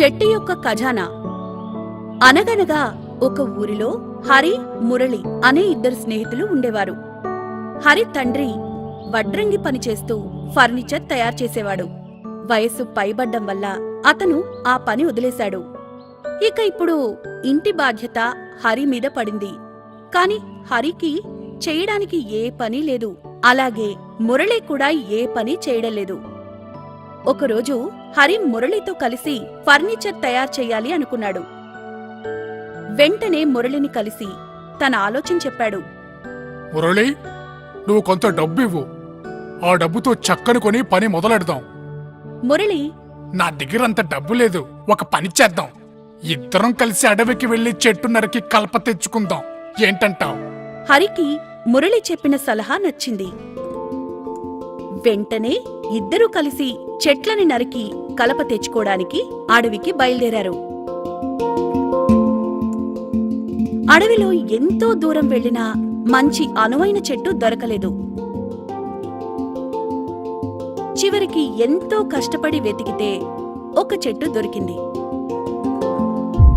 చెట్టు యొక్క ఖజానా. అనగనగా ఒక ఊరిలో హరి మురళి అనే ఇద్దరు స్నేహితులు ఉండేవారు. హరి తండ్రి వడ్రంగి పని చేస్తూ ఫర్నిచర్ తయారు చేసేవాడు. వయస్సు పైబడ్డం వల్ల అతను ఆ పని వదిలేశాడు. ఇక ఇప్పుడు ఇంటి బాధ్యత హరి మీద పడింది. కాని హరికి చేయడానికి ఏ పని లేదు. అలాగే మురళి కూడా ఏ పని చేయడం లేదు. ఒకరోజు హరి మురళితో కలిసి ఫర్నిచర్ తయారు చేయాలి అనుకున్నాడు. వెంటనే మురళిని కలిసి తన ఆలోచన చెప్పాడు. మురళి నువ్వు కొంత డబ్బు ఇవ్వు ఆ డబ్బుతో చక్కని కొని పని మొదలెడదాం. మురళి నా దగ్గర అంత డబ్బు లేదు ఒక పని చేద్దాం. ఇద్దరం కలిసి అడవికి వెళ్ళి చెట్టు నరికి కలప తెచ్చుకుందాం. ఏంటంటావ్? హరికి మురళి చెప్పిన సలహా నచ్చింది. వెంటనే ఇద్దరూ కలిసి చెట్లని నరికి కలప తెచ్చుకోవడానికి అడవికి బయలుదేరారు. అడవిలో ఎంతో దూరం వెళ్ళినా మంచి అనువైన చెట్టు దొరకలేదు. చివరికి ఎంతో కష్టపడి వెతికితే ఒక చెట్టు దొరికింది.